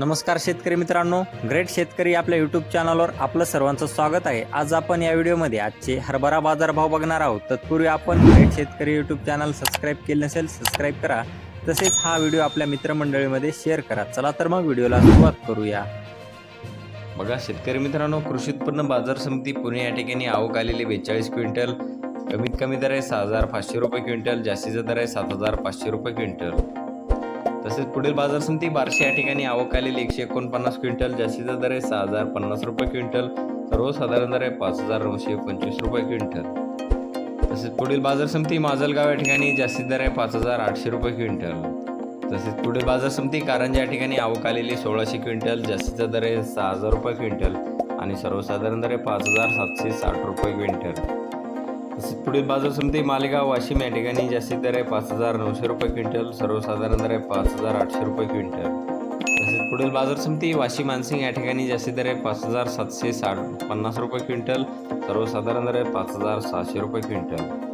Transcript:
नमस्कार शेतकरी मित्रांनो ग्रेट शेतकरी आपल्या यूट्यूब चॅनलवर आपलं सर्वांचं स्वागत आहे. आज आपण या व्हिडिओमध्ये आजचे हरभरा बाजारभाव बघणार आहोत. तत्पूर्वी आपण ग्रेट शेतकरी यूट्यूब चॅनल सबस्क्राईब केले नसेल सबस्क्राईब करा. तसेच हा व्हिडिओ आपल्या मित्रमंडळीमध्ये शेअर करा. चला तर मग व्हिडिओला सुरुवात करूया. बघा शेतकरी मित्रांनो कृषी उत्पन्न बाजार समिती पुणे या ठिकाणी आवक आलेली बेचाळीस क्विंटल. कमीत कमी दर आहे सहा हजार पाचशे रुपये क्विंटल जास्तीचा दर आहे सात हजार पाचशे रुपये क्विंटल. तसेच पुढील बाजार समिती बारशे या ठिकाणी आवक आलेली एकशे एकोणपन्नास क्विंटल जास्तीचा दर आहे सहा हजार पन्नास रुपये क्विंटल सर्वसाधारण दर आहे पाच हजार नऊशे पंचवीस रुपये क्विंटल. तसेच पुढील बाजार समिती माजलगाव या ठिकाणी जास्तीत दर आहे पाच हजार आठशे रुपये क्विंटल. तसेच पुढील बाजार समिती कारंजा या ठिकाणी आवक आलेली सोळाशे क्विंटल जास्तीचा दर आहे सहा हजार रुपये क्विंटल आणि सर्वसाधारण दर आहे पाच हजार सातशे साठ रुपये क्विंटल. तसेच पुढील बाजार समिती मालेगाव वाशिम या ठिकाणी जास्तीत दर आहे पाच हजार नऊशे रुपये क्विंटल सर्वसाधारण दर आहे पाच हजार आठशे रुपये क्विंटल. तसेच पुढील बाजार समिती वाशिम मानसिंग या ठिकाणी जास्तीत दर आहे पाच हजार सातशे साठ पन्नास रुपये क्विंटल सर्वसाधारण दर आहे पाच हजार सहाशे रुपये क्विंटल.